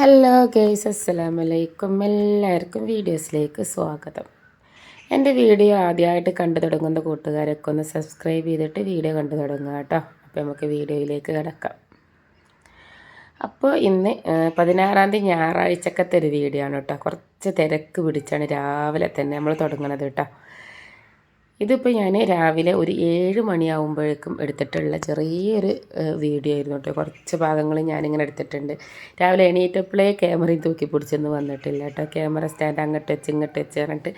Hello guys അസ്സലാമലൈക്കും എല്ലാവർക്കും വീഡിയോസിലേക്ക് സ്വാഗതം. എന്റെ വീഡിയോ ആദ്യമായിട്ട് കണ്ടു തുടങ്ങുന്ന കൂട്ടുകാരൊക്കെ ഒന്ന് സബ്സ്ക്രൈബ് ചെയ്തിട്ട് വീഡിയോ കണ്ടു തുടങ്ങുക കേട്ടോ. അപ്പോൾ നമുക്ക് വീഡിയോയിലേക്ക് കിടക്കാം. അപ്പോൾ ഇന്ന് പതിനാറാം തീയതി ഞായറാഴ്ചക്കത്തെ ഒരു വീഡിയോ ആണ് കേട്ടോ. കുറച്ച് തിരക്ക് പിടിച്ചാണ് രാവിലെ തന്നെ നമ്മൾ തുടങ്ങുന്നത് കേട്ടോ. ഇതിപ്പോൾ ഞാൻ രാവിലെ ഒരു ഏഴ് മണിയാവുമ്പോഴേക്കും എടുത്തിട്ടുള്ള ചെറിയൊരു വീഡിയോ ആയിരുന്നു കേട്ടോ. കുറച്ച് ഭാഗങ്ങൾ ഞാനിങ്ങനെ എടുത്തിട്ടുണ്ട്. രാവിലെ എണീറ്റപ്പോഴേ ക്യാമറയും തൂക്കി പിടിച്ചൊന്നും വന്നിട്ടില്ല കേട്ടോ. ക്യാമറ സ്റ്റാൻഡ് അങ്ങോട്ട് വെച്ച് ഇങ്ങോട്ട് വെച്ച് പറഞ്ഞിട്ട്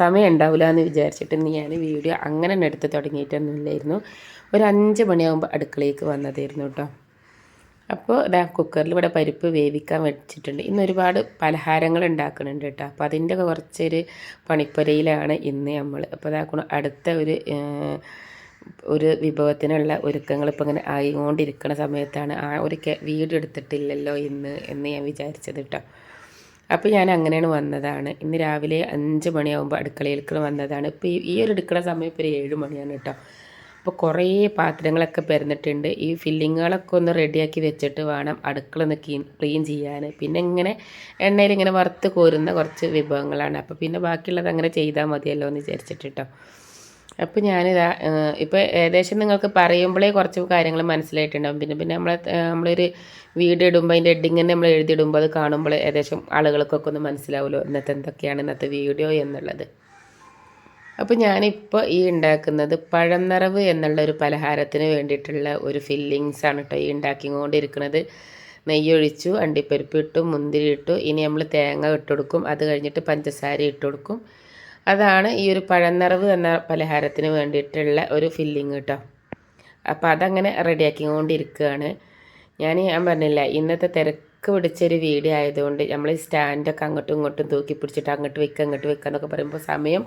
സമയം ഉണ്ടാവില്ല എന്ന് വിചാരിച്ചിട്ട് ഞാൻ വീഡിയോ അങ്ങനെ എടുത്ത് തുടങ്ങിയിട്ടൊന്നുമില്ലായിരുന്നു. ഒരു അഞ്ച് മണിയാകുമ്പോൾ അടുക്കളയിലേക്ക് വന്നതായിരുന്നു കേട്ടോ. അപ്പോൾ ഇതാ കുക്കറിൽ ഇവിടെ പരിപ്പ് വേവിക്കാൻ വെച്ചിട്ടുണ്ട്. ഇന്ന് ഒരുപാട് പലഹാരങ്ങൾ ഉണ്ടാക്കുന്നുണ്ട് കേട്ടോ. അപ്പോൾ അതിന്റെ കുറച്ചൊരു പണിപ്പുരയിലാണ് ഇന്ന് നമ്മൾ അപ്പോൾ ഇതാക്കണം അടുത്ത ഒരു ഒരു വിഭവത്തിനുള്ള ഒരുക്കങ്ങൾ ഇപ്പോൾ ഇങ്ങനെ ആയിക്കൊണ്ടിരിക്കുന്ന സമയത്താണ്. ആ ഒരു വീട് എടുത്തിട്ടില്ലല്ലോ ഇന്ന് എന്ന് ഞാൻ വിചാരിച്ചത് കേട്ടോ. അപ്പോൾ ഞാൻ അങ്ങനെയാണ് വന്നതാണ്. ഇന്ന് രാവിലെ അഞ്ച് മണിയാകുമ്പോൾ അടുക്കളയിലേക്ക് വന്നതാണ്. ഇപ്പോൾ ഈ ഒരു എടുക്കുന്ന സമയം ഇപ്പോൾ ഒരു ഏഴ് മണിയാണ് കേട്ടോ. അപ്പോൾ കുറേ പാത്രങ്ങളൊക്കെ പെരുന്നിട്ടുണ്ട്. ഈ ഫില്ലിങ്ങുകളൊക്കെ ഒന്ന് റെഡിയാക്കി വെച്ചിട്ട് വേണം അടുക്കള ഒന്ന് ക്ലീൻ ചെയ്യാൻ പിന്നെ ഇങ്ങനെ എണ്ണയിൽ ഇങ്ങനെ വറുത്ത് കോരുന്ന കുറച്ച് വിഭവങ്ങളാണ്. അപ്പോൾ പിന്നെ ബാക്കിയുള്ളത് അങ്ങനെ ചെയ്താൽ മതിയല്ലോ എന്ന് വിചാരിച്ചിട്ട് കേട്ടോ അപ്പോൾ ഞാനിതാ ഇപ്പോൾ ഏകദേശം നിങ്ങൾക്ക് പറയുമ്പോഴേ കുറച്ച് കാര്യങ്ങൾ മനസ്സിലായിട്ടുണ്ടാകും പിന്നെ പിന്നെ നമ്മളെ നമ്മളൊരു വീഡിയോ ഇടുമ്പോൾ അതിന്റെ എഡിങ് തന്നെ നമ്മൾ എഴുതിയിടുമ്പോൾ അത് കാണുമ്പോൾ ഏകദേശം ആളുകൾക്കൊക്കെ ഒന്ന് മനസ്സിലാവുമല്ലോ ഇന്നത്തെ എന്തൊക്കെയാണ് ഇന്നത്തെ വീഡിയോ എന്നുള്ളത്. അപ്പോൾ ഞാനിപ്പോൾ ഈ ഉണ്ടാക്കുന്നത് പഴനിറവ് എന്നുള്ള ഒരു പലഹാരത്തിന് വേണ്ടിയിട്ടുള്ള ഒരു ഫില്ലിങ്സ് ആണ് കേട്ടോ ഈ ഉണ്ടാക്കിക്കൊണ്ടിരിക്കുന്നത്. നെയ്യൊഴിച്ചു അണ്ടിപ്പരിപ്പ് ഇട്ടു മുന്തിരി ഇട്ടു. ഇനി നമ്മൾ തേങ്ങ ഇട്ട് കൊടുക്കും. അത് കഴിഞ്ഞിട്ട് പഞ്ചസാര ഇട്ട് കൊടുക്കും. അതാണ് ഈ ഒരു പഴനിറവ് എന്ന പലഹാരത്തിന് വേണ്ടിയിട്ടുള്ള ഒരു ഫില്ലിങ് കേട്ടോ അപ്പോൾ അതങ്ങനെ റെഡിയാക്കിക്കൊണ്ടിരിക്കുകയാണ്. ഞാൻ ഞാൻ പറഞ്ഞില്ല ഇന്നത്തെ തിരക്ക് പിടിച്ചൊരു വീഡിയോ ആയതുകൊണ്ട് നമ്മൾ സ്റ്റാൻഡൊക്കെ അങ്ങോട്ടും ഇങ്ങോട്ടും തൂക്കി പിടിച്ചിട്ട് അങ്ങോട്ട് വെക്കുക അങ്ങോട്ട് വെക്കുക എന്നൊക്കെ പറയുമ്പോൾ സമയം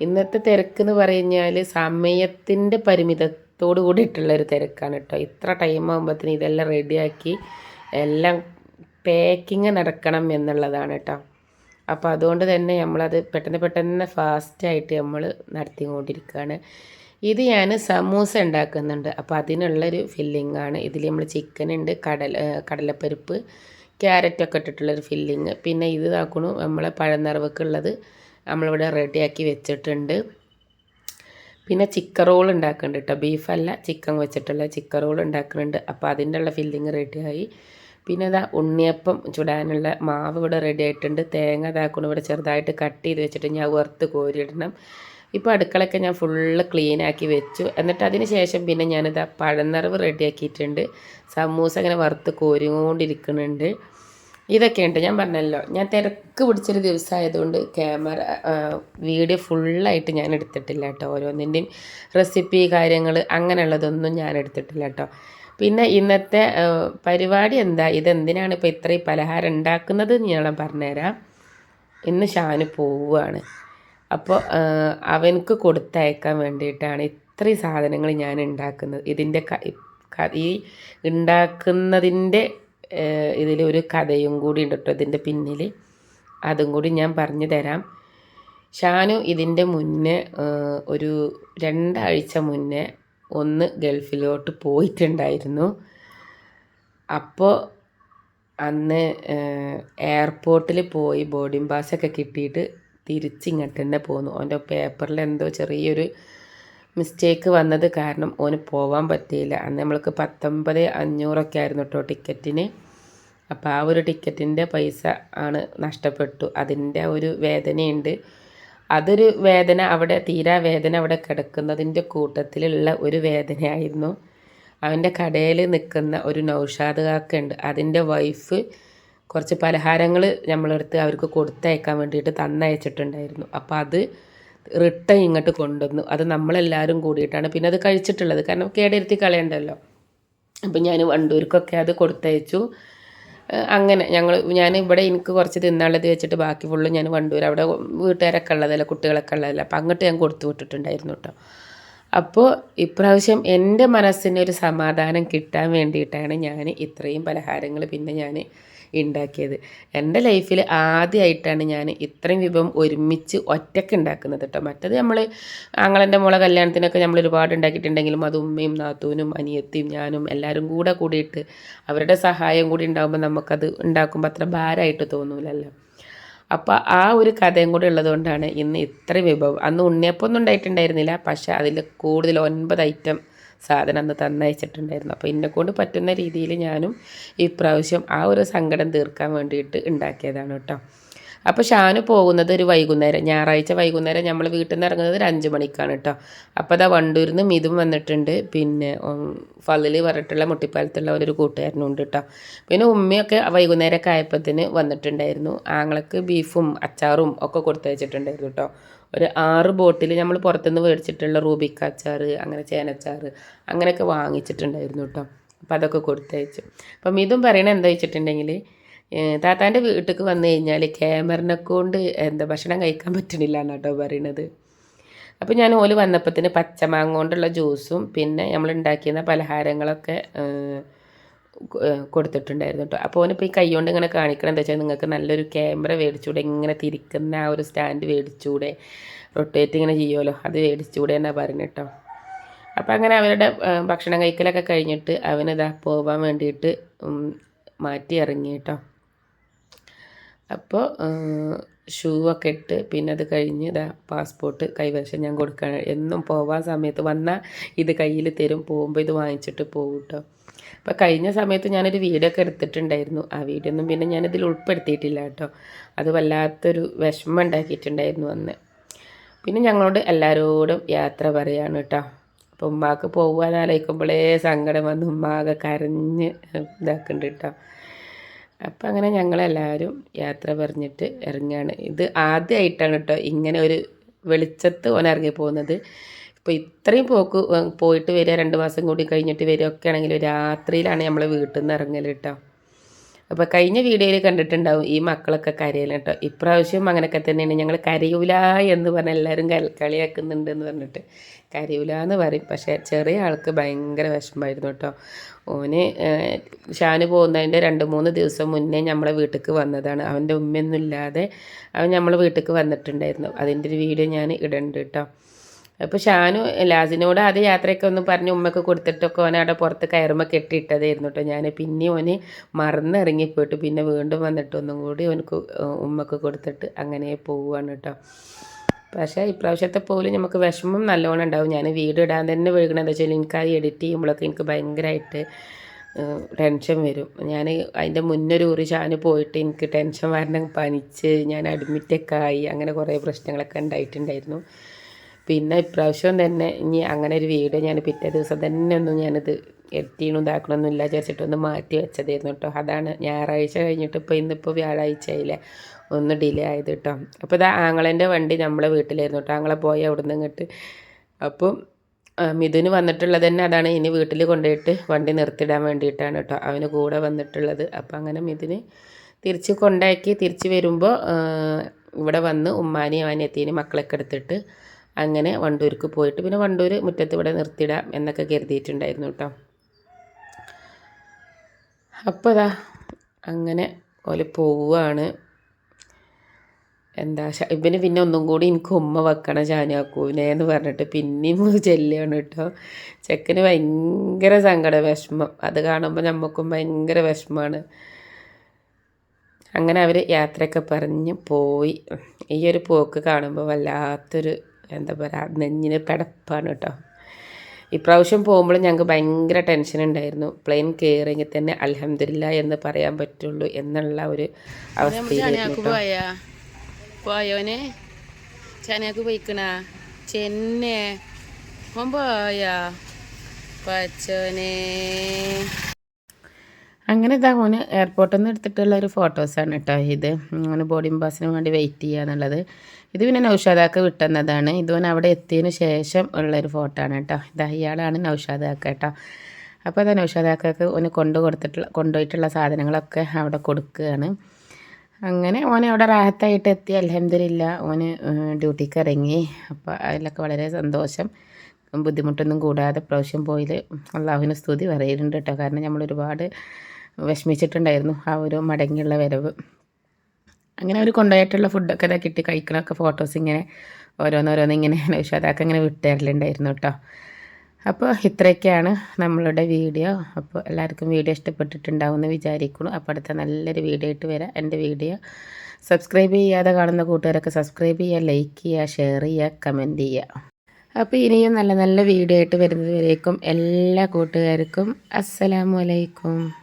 ഇന്നത്തെ തിരക്ക് എന്ന് പറഞ്ഞാൽ സമയത്തിന്റെ പരിമിതത്തോട് കൂടിയിട്ടുള്ള ഒരു തിരക്കാണ് കേട്ടോ. ഇത്ര ടൈം ആകുമ്പോഴത്തേന് ഇതെല്ലാം റെഡിയാക്കി എല്ലാം പാക്കിങ് നടക്കണം എന്നുള്ളതാണ് കേട്ടോ. അപ്പോൾ അതുകൊണ്ട് തന്നെ നമ്മളത് പെട്ടെന്ന് പെട്ടെന്ന് ഫാസ്റ്റായിട്ട് നമ്മൾ നടത്തിക്കൊണ്ടിരിക്കുകയാണ്. ഇത് ഞാൻ സമൂസ ഉണ്ടാക്കുന്നുണ്ട്. അപ്പോൾ അതിനുള്ളൊരു ഫില്ലിംഗ് ആണ്. ഇതിൽ നമ്മൾ ചിക്കൻ ഉണ്ട് കടല കടലപ്പരിപ്പ് ക്യാരറ്റൊക്കെ ഇട്ടിട്ടുള്ളൊരു ഫില്ലിങ് പിന്നെ ഇത് നോക്കണു നമ്മളെ പഴനിറവൊക്കെ നമ്മളിവിടെ റെഡിയാക്കി വെച്ചിട്ടുണ്ട്. പിന്നെ ചിക്കൻ റോൾ ഉണ്ടാക്കുന്നുണ്ട് കേട്ടോ ബീഫല്ല ചിക്കൻ വെച്ചിട്ടുള്ള ചിക്കൻ റോൾ ഉണ്ടാക്കുന്നുണ്ട് അപ്പോൾ അതിന്റെ ഉള്ള ഫില്ലിങ് റെഡിയായി പിന്നെ ഇതാ ഉണ്ണിയപ്പം ചുടാനുള്ള മാവ് ഇവിടെ റെഡി ആയിട്ടുണ്ട്. തേങ്ങ ഇതാക്കുന്നു ഇവിടെ ചെറുതായിട്ട് കട്ട് ചെയ്ത് വെച്ചിട്ട് ഞാൻ വറുത്ത് കോരിയിടണം. ഇപ്പോൾ അടുക്കളയൊക്കെ ഞാൻ ഫുള്ള് ക്ലീനാക്കി വെച്ചു. എന്നിട്ട് അതിന് ശേഷം പിന്നെ ഞാനിതാ പഴനിറവ് റെഡിയാക്കിയിട്ടുണ്ട് സമൂസ ഇങ്ങനെ വറുത്ത് കോരിക്കൊണ്ടിരിക്കുന്നുണ്ട് ഇതൊക്കെയുണ്ട്. ഞാൻ പറഞ്ഞല്ലോ ഞാൻ തിരക്ക് പിടിച്ചൊരു ദിവസമായതുകൊണ്ട് ക്യാമറ വീഡിയോ ഫുള്ളായിട്ട് ഞാൻ എടുത്തിട്ടില്ല കേട്ടോ. ഓരോന്നിന്റെയും റെസിപ്പി കാര്യങ്ങൾ അങ്ങനെയുള്ളതൊന്നും ഞാൻ എടുത്തിട്ടില്ല കേട്ടോ. പിന്നെ ഇന്നത്തെ പരിപാടി എന്താ? ഇതെന്തിനാണ് ഇപ്പോൾ ഇത്രയും പലഹാരം ഉണ്ടാക്കുന്നത് ഞാൻ പറഞ്ഞുതരാം. ഇന്ന് ഷാന് പോവുകയാണ്. അപ്പോൾ അവനക്ക് കൊടുത്തയക്കാൻ വേണ്ടിയിട്ടാണ് ഇത്രയും സാധനങ്ങൾ ഞാൻ ഉണ്ടാക്കുന്നത്. ഇതിന്റെ ഈ ഉണ്ടാക്കുന്നതിന്റെ ഇതിലൊരു കഥയും കൂടി ഉണ്ട് കേട്ടോ ഇതിന്റെ പിന്നിൽ അതും കൂടി ഞാൻ പറഞ്ഞു തരാം. ഷാനു ഇതിന്റെ മുന്നേ ഒരു രണ്ടാഴ്ച മുന്നേ ഒന്ന് ഗൾഫിലോട്ട് പോയിട്ടുണ്ടായിരുന്നു. അപ്പോൾ അന്ന് എയർപോർട്ടിൽ പോയി ബോർഡിംഗ് പാസ്സൊക്കെ കിട്ടിയിട്ട് തിരിച്ചിങ്ങോട്ട് തന്നെ പോന്നു. അവന്റെ പേപ്പറിൽ എന്തോ ചെറിയൊരു മിസ്റ്റേക്ക് വന്നത് കാരണം ഓന് പോവാൻ പറ്റിയില്ല. അന്ന് നമ്മൾക്ക് പത്തൊമ്പത് അഞ്ഞൂറൊക്കെ ആയിരുന്നു കേട്ടോ ടിക്കറ്റിന് അപ്പോൾ ആ ഒരു ടിക്കറ്റിന്റെ പൈസ ആണ് നഷ്ടപ്പെട്ടു. അതിന്റെ ഒരു വേദനയുണ്ട്. അതൊരു വേദന അവിടെ തീരാ വേദന അവിടെ കിടക്കുന്നതിന്റെ കൂട്ടത്തിലുള്ള ഒരു വേദനയായിരുന്നു. അവന്റെ കടയിൽ നിൽക്കുന്ന ഒരു നൗഷാദ് കാക്കുണ്ട് അതിന്റെ വൈഫ് കുറച്ച് പലഹാരങ്ങൾ നമ്മളെടുത്ത് അവർക്ക് കൊടുത്തയക്കാൻ വേണ്ടിയിട്ട് തന്നയച്ചിട്ടുണ്ടായിരുന്നു. അപ്പോൾ അത് റിട്ടേൺ ഇങ്ങോട്ട് കൊണ്ടുവന്നു. അത് നമ്മളെല്ലാവരും കൂടിയിട്ടാണ് പിന്നെ അത് കഴിച്ചിട്ടുള്ളത്. കാരണം കേടിരുത്തി കളയണ്ടല്ലോ. അപ്പം ഞാൻ വണ്ടൂർക്കൊക്കെ അത് കൊടുത്തയച്ചു. അങ്ങനെ ഞങ്ങൾ ഞാൻ ഇവിടെ എനിക്ക് കുറച്ച് തിന്നാനുള്ളത് വെച്ചിട്ട് ബാക്കി ഫുള്ള് ഞാൻ വണ്ടൂർ അവിടെ വീട്ടുകാരൊക്കെ ഉള്ളതല്ല കുട്ടികളൊക്കെ ഉള്ളതല്ല. അപ്പം അങ്ങോട്ട് ഞാൻ കൊടുത്തു വിട്ടിട്ടുണ്ടായിരുന്നു കേട്ടോ അപ്പോൾ ഇപ്രാവശ്യം എന്റെ മനസ്സിന് ഒരു സമാധാനം കിട്ടാൻ വേണ്ടിയിട്ടാണ് ഞാൻ ഇത്രയും പലഹാരങ്ങൾ പിന്നെ ഞാൻ ഉണ്ടാക്കിയത് എന്റെ ലൈഫിൽ ആദ്യമായിട്ടാണ് ഞാൻ ഇത്രയും വിഭവം ഒരുമിച്ച് ഒറ്റയ്ക്ക് ഉണ്ടാക്കുന്നത് കേട്ടോ മറ്റത് നമ്മൾ ആങ്ങളന്റെ മോളെ കല്യാണത്തിനൊക്കെ നമ്മൾ ഒരുപാട് ഉണ്ടാക്കിയിട്ടുണ്ടെങ്കിലും അത് ഉമ്മയും നാത്തൂനും അനിയത്തിയും ഞാനും എല്ലാവരും കൂടെ കൂടിയിട്ട് അവരുടെ സഹായം കൂടി ഉണ്ടാകുമ്പോൾ നമുക്കത് ഉണ്ടാക്കുമ്പോൾ അത്ര ഭാരമായിട്ട് തോന്നൂലല്ലോ. അപ്പോൾ ആ ഒരു കഥയും കൂടി ഉള്ളതുകൊണ്ടാണ് ഇന്ന് ഇത്രയും വിഭവം. അന്ന് ഉണ്ണിയപ്പൊന്നും ഉണ്ടായിട്ടുണ്ടായിരുന്നില്ല. പക്ഷേ അതിൽ കൂടുതൽ ഒൻപത് ഐറ്റം സാധനം അന്ന് തന്നയച്ചിട്ടുണ്ടായിരുന്നു അപ്പോൾ എന്നെക്കൊണ്ട് പറ്റുന്ന രീതിയിൽ ഞാനും ഇപ്രാവശ്യം ആ ഒരു സങ്കടം തീർക്കാൻ വേണ്ടിയിട്ട് ഉണ്ടാക്കിയതാണ് കേട്ടോ. അപ്പോൾ ഷാന് പോകുന്നത് ഒരു വൈകുന്നേരം. ഞായറാഴ്ച വൈകുന്നേരം നമ്മൾ വീട്ടിൽ നിന്ന് ഇറങ്ങുന്നത് ഒരു അഞ്ച് മണിക്കാണ് കേട്ടോ അപ്പോൾ അതാ വണ്ടൂരിൽ നിന്ന് മിതും വന്നിട്ടുണ്ട്. പിന്നെ ഫലിൽ പറഞ്ഞിട്ടുള്ള മുട്ടിപ്പാലത്തുള്ള ഒരു കൂട്ടുകാരനും ഉണ്ട് കേട്ടോ പിന്നെ ഉമ്മയൊക്കെ വൈകുന്നേരമൊക്കെ ആയപ്പത്തിന് വന്നിട്ടുണ്ടായിരുന്നു. ആങ്ങളക്ക് ബീഫും അച്ചാറും ഒക്കെ കൊടുത്തു വെച്ചിട്ടുണ്ടായിരുന്നു കേട്ടോ ഒരു ആറ് ബോട്ടിൽ നമ്മൾ പുറത്തുനിന്ന് മേടിച്ചിട്ടുള്ള റൂബിക്ക അച്ചാർ അങ്ങനെ ചേനച്ചാർ അങ്ങനെയൊക്കെ വാങ്ങിച്ചിട്ടുണ്ടായിരുന്നു കേട്ടോ അപ്പോൾ അതൊക്കെ കൊടുത്തയച്ചു. അപ്പം ഇതും പറയണത് എന്താ വെച്ചിട്ടുണ്ടെങ്കിൽ താത്താന്റെ വീട്ടിലേക്ക് വന്നു കഴിഞ്ഞാൽ ക്യാമറിനെ കൊണ്ട് എന്താ ഭക്ഷണം കഴിക്കാൻ പറ്റണില്ല എന്നാട്ടോ പറയണത്. അപ്പോൾ ഞാൻ ഓൽ വന്നപ്പത്തിന് പച്ചമാങ്ങ കൊണ്ടുള്ള ജ്യൂസും പിന്നെ നമ്മൾ ഉണ്ടാക്കിയിരുന്ന പലഹാരങ്ങളൊക്കെ കൊടുത്തിട്ടുണ്ടായിരുന്നു കേട്ടോ അപ്പോൾ ഓനിപ്പോൾ ഈ കൈ കൊണ്ട് ഇങ്ങനെ കാണിക്കണം എന്താ വെച്ചാൽ നിങ്ങൾക്ക് നല്ലൊരു ക്യാമറ മേടിച്ചൂടെ ഇങ്ങനെ തിരിക്കുന്ന ആ ഒരു സ്റ്റാൻഡ് മേടിച്ചൂടെ റൊട്ടേറ്റ് ഇങ്ങനെ ചെയ്യുമല്ലോ അത് മേടിച്ചൂടെ എന്നാണ് പറഞ്ഞു കേട്ടോ അപ്പോൾ അങ്ങനെ അവരുടെ ഭക്ഷണം കഴിക്കലൊക്കെ കഴിഞ്ഞിട്ട് അവനിതാ പോവാൻ വേണ്ടിയിട്ട് മാറ്റി ഇറങ്ങി കേട്ടോ അപ്പോൾ ഷൂ ഒക്കെ ഇട്ട് പിന്നെ അത് കഴിഞ്ഞ് പാസ്പോർട്ട് കൈവശം ഞാൻ കൊടുക്കാൻ എന്നും പോവാൻ സമയത്ത് വന്നാൽ ഇത് കയ്യിൽ തരും. പോകുമ്പോൾ ഇത് വാങ്ങിച്ചിട്ട് പോകും കേട്ടോ അപ്പോൾ കഴിഞ്ഞ സമയത്ത് ഞാനൊരു വീഡിയോ ഒക്കെ എടുത്തിട്ടുണ്ടായിരുന്നു. ആ വീഡിയോ ഒന്നും പിന്നെ ഞാനിതിൽ ഉൾപ്പെടുത്തിയിട്ടില്ല കേട്ടോ അത് വല്ലാത്തൊരു വിഷമം ഉണ്ടാക്കിയിട്ടുണ്ടായിരുന്നു അന്ന്. പിന്നെ ഞങ്ങളോട് എല്ലാവരോടും യാത്ര പറയാണ് കേട്ടോ അപ്പോൾ ഉമ്മാക്ക് പോകാനാലോചിക്കുമ്പോഴേ സങ്കടം വന്ന് ഉമ്മാകെ കരഞ്ഞ് ഇതാക്കുന്നുണ്ട് കേട്ടോ അപ്പം അങ്ങനെ ഞങ്ങളെല്ലാവരും യാത്ര പറഞ്ഞിട്ട് ഇറങ്ങുകയാണ് ഇത് ആദ്യമായിട്ടാണ് കേട്ടോ ഇങ്ങനെ ഒരു വെളിച്ചത്ത് ഓൻ ഇറങ്ങി പോകുന്നത്. ഇപ്പോൾ ഇത്രയും പോക്ക് പോയിട്ട് വരിക രണ്ട് മാസം കൂടി കഴിഞ്ഞിട്ട് വരികയൊക്കെ ആണെങ്കിൽ രാത്രിയിലാണ് നമ്മൾ വീട്ടിൽ നിന്ന് ഇറങ്ങൽ കേട്ടോ അപ്പോൾ കഴിഞ്ഞ വീഡിയോയിൽ കണ്ടിട്ടുണ്ടാവും ഈ മക്കളൊക്കെ കരയല കേട്ടോ. ഇപ്രാവശ്യം അങ്ങനെയൊക്കെ തന്നെയാണ്. ഞങ്ങൾ കരയൂല എന്ന് പറഞ്ഞ് എല്ലാവരും കളിയാക്കുന്നുണ്ട് എന്ന് പറഞ്ഞിട്ട് കരയൂല എന്ന് പറയും. പക്ഷേ ചെറിയ ആൾക്ക് ഭയങ്കര വിഷമമായിരുന്നു കേട്ടോ. ഓന് ഷാന് പോകുന്നതിന്റെ രണ്ട് മൂന്ന് ദിവസം മുന്നേ നമ്മളെ വീട്ടിലേക്ക് വന്നതാണ്. അവന്റെ ഉമ്മയൊന്നുമില്ലാതെ അവൻ നമ്മളെ വീട്ടിലേക്ക് വന്നിട്ടുണ്ടായിരുന്നു. അതിന്റെ ഒരു വീഡിയോ ഞാൻ ഇടണ്ട് കേട്ടോ. അപ്പോൾ ഷാനു ലാസിനോട് ആദ്യം യാത്രയൊക്കെ ഒന്ന് പറഞ്ഞ് ഉമ്മക്ക് കൊടുത്തിട്ടൊക്കെ ഓന അവിടെ പുറത്ത് കയറുമ്പോൾ കെട്ടിയിട്ടതായിരുന്നു കേട്ടോ ഞാൻ പിന്നെ ഓന് മറന്നിറങ്ങിപ്പോയിട്ട് പിന്നെ വീണ്ടും വന്നിട്ട് ഒന്നും കൂടി ഓനക്ക് ഉമ്മക്ക് കൊടുത്തിട്ട് അങ്ങനെ പോവുകയാണ് കേട്ടോ പക്ഷേ ഇപ്രാവശ്യത്തെ പോലും നമുക്ക് വിഷമം നല്ലോണം ഉണ്ടാവും. ഞാൻ വീട് ഇടാൻ തന്നെ വഴുകണമെന്ന് വെച്ചാൽ എനിക്ക് അത് എഡിറ്റ് ചെയ്യുമ്പോഴൊക്കെ എനിക്ക് ഭയങ്കരമായിട്ട് ടെൻഷൻ വരും. ഞാൻ അതിന്റെ മുന്നൊരു ഊറി ഷാന് പോയിട്ട് എനിക്ക് ടെൻഷൻ വരണം പനിച്ച് ഞാൻ അഡ്മിറ്റൊക്കെ ആയി അങ്ങനെ കുറേ പ്രശ്നങ്ങളൊക്കെ ഉണ്ടായിട്ടുണ്ടായിരുന്നു. പിന്നെ ഇപ്രാവശ്യം തന്നെ ഇനി അങ്ങനെ ഒരു വീഡിയോ ഞാൻ പിറ്റേ ദിവസം തന്നെ ഒന്നും ഞാനിത് എത്തിയണം ഇതാക്കണമൊന്നും ഇല്ല വിചാരിച്ചിട്ടൊന്ന് മാറ്റി വെച്ചതായിരുന്നു കേട്ടോ അതാണ് ഞായറാഴ്ച കഴിഞ്ഞിട്ട് ഇപ്പോൾ ഇന്നിപ്പോൾ വ്യാഴാഴ്ച ആയില്ലേ ഒന്ന് ഡിലേ ആയത് കേട്ടോ അപ്പോൾ ഇതാ ആങ്ങളേന്റെ വണ്ടി നമ്മളെ വീട്ടിലായിരുന്നു കേട്ടോ ആങ്ങളെ പോയി അവിടെ നിന്ന് ഇങ്ങോട്ട്. അപ്പം മിഥുന് വന്നിട്ടുള്ളത് തന്നെ അതാണ്. ഇനി വീട്ടിൽ കൊണ്ടുപോയിട്ട് വണ്ടി നിർത്തിയിടാൻ വേണ്ടിയിട്ടാണ് കേട്ടോ അവന് കൂടെ വന്നിട്ടുള്ളത്. അപ്പോൾ അങ്ങനെ മിഥുന് തിരിച്ച് കൊണ്ടാക്കി തിരിച്ച് വരുമ്പോൾ ഇവിടെ വന്ന് ഉമ്മാനെയും അവനെത്തിയും മക്കളൊക്കെ എടുത്തിട്ട്. അങ്ങനെ വണ്ടൂർക്ക് പോയിട്ട് പിന്നെ വണ്ടൂർ മുറ്റത്ത് ഇവിടെ നിർത്തിയിടാം എന്നൊക്കെ കരുതിയിട്ടുണ്ടായിരുന്നു കേട്ടോ. അപ്പോൾ അതാ അങ്ങനെ ഓൽ പോവുകയാണ്. എന്താ ഇവന് പിന്നെ ഒന്നും കൂടി എനിക്ക് ഉമ്മ വെക്കണം ഷാനാക്കൂനെ എന്ന് പറഞ്ഞിട്ട് പിന്നെയും ചെല്ലുകയാണ് കേട്ടോ. ചെക്കന് ഭയങ്കര സങ്കട വിഷമം. അത് കാണുമ്പോൾ നമുക്കും ഭയങ്കര വിഷമമാണ്. അങ്ങനെ അവർ യാത്രയൊക്കെ പറഞ്ഞ് പോയി. ഈ ഒരു പോക്ക് കാണുമ്പോൾ വല്ലാത്തൊരു എന്താ പറയുക നെഞ്ഞിന് പെടപ്പാണ് കേട്ടോ. ഇപ്രാവശ്യം പോകുമ്പോൾ ഞങ്ങൾക്ക് ഭയങ്കര ടെൻഷൻ ഉണ്ടായിരുന്നു. പ്ലെയിൻ കയറിയെങ്കിൽ തന്നെ അലഹമില്ല എന്ന് പറയാൻ പറ്റുള്ളൂ എന്നുള്ള ഒരു അവസ്ഥയിലായിരുന്നു പോയോനെ ചാനക്ക് പോയിക്കണ? ചെന്നെ. പോയാ? പച്ചോനെ അങ്ങനെ ഇതാ ഓന് എയർപോർട്ടിൽ നിന്ന് എടുത്തിട്ടുള്ള ഒരു ഫോട്ടോസാണ് കേട്ടോ ഇത്. ഓന് ബോർഡിംഗ് പാസിന് വേണ്ടി വെയിറ്റ് ചെയ്യുക എന്നുള്ളത്. ഇത് പിന്നെ നൗഷാദാക്ക് വിട്ടുന്നതാണ്. ഇതുവൻ അവിടെ എത്തിയതിന് ശേഷം ഉള്ളൊരു ഫോട്ടോ ആണ് കേട്ടോ ഇതാ ഇയാളാണ് നൗഷാദാക്ക കേട്ടോ അപ്പോൾ അതാ നൗഷാദാക്കൊക്കെ ഓന് കൊണ്ടു കൊടുത്തിട്ടുള്ള കൊണ്ടുപോയിട്ടുള്ള സാധനങ്ങളൊക്കെ അവിടെ കൊടുക്കുകയാണ്. അങ്ങനെ ഓനെ അവിടെ റാഹത്തായിട്ട് എത്തി. അലഹമില്ല ഓന് ഡ്യൂട്ടിക്ക് ഇറങ്ങി. അപ്പോൾ അതിലൊക്കെ വളരെ സന്തോഷം. ബുദ്ധിമുട്ടൊന്നും കൂടാതെ പ്രാവശ്യം പോയത് അള്ളാഹുവിന് സ്തുതി പറയുന്നുണ്ട് കേട്ടോ കാരണം നമ്മൾ ഒരുപാട് വിഷമിച്ചിട്ടുണ്ടായിരുന്നു ആ ഒരു മടങ്ങിയുള്ള വരവ്. അങ്ങനെ അവർ കൊണ്ടുപോയിട്ടുള്ള ഫുഡൊക്കെ ഇതാ കിട്ടി. കഴിക്കണമൊക്കെ ഫോട്ടോസ് ഇങ്ങനെ ഓരോന്നോരോന്ന് ഇങ്ങനെ അതൊക്കെ ഇങ്ങനെ വിട്ടുതരലുണ്ടായിരുന്നു കേട്ടോ അപ്പോൾ ഇത്രയൊക്കെയാണ് നമ്മളുടെ വീഡിയോ അപ്പോൾ എല്ലാവർക്കും വീഡിയോ ഇഷ്ടപ്പെട്ടിട്ടുണ്ടാവുമെന്ന് വിചാരിക്കുന്നു. അപ്പോൾ അടുത്ത നല്ലൊരു വീഡിയോ ആയിട്ട് വരാം എന്റെ വീഡിയോ സബ്സ്ക്രൈബ് ചെയ്യാതെ കാണുന്ന കൂട്ടുകാരൊക്കെ സബ്സ്ക്രൈബ് ചെയ്യുക ലൈക്ക് ചെയ്യുക ഷെയർ ചെയ്യുക കമന്റ് ചെയ്യുക. അപ്പോൾ ഇനിയും നല്ല നല്ല വീഡിയോ ആയിട്ട് വരുന്നത് വരേക്കും എല്ലാ കൂട്ടുകാർക്കും അസ്സലാമു അലൈക്കും.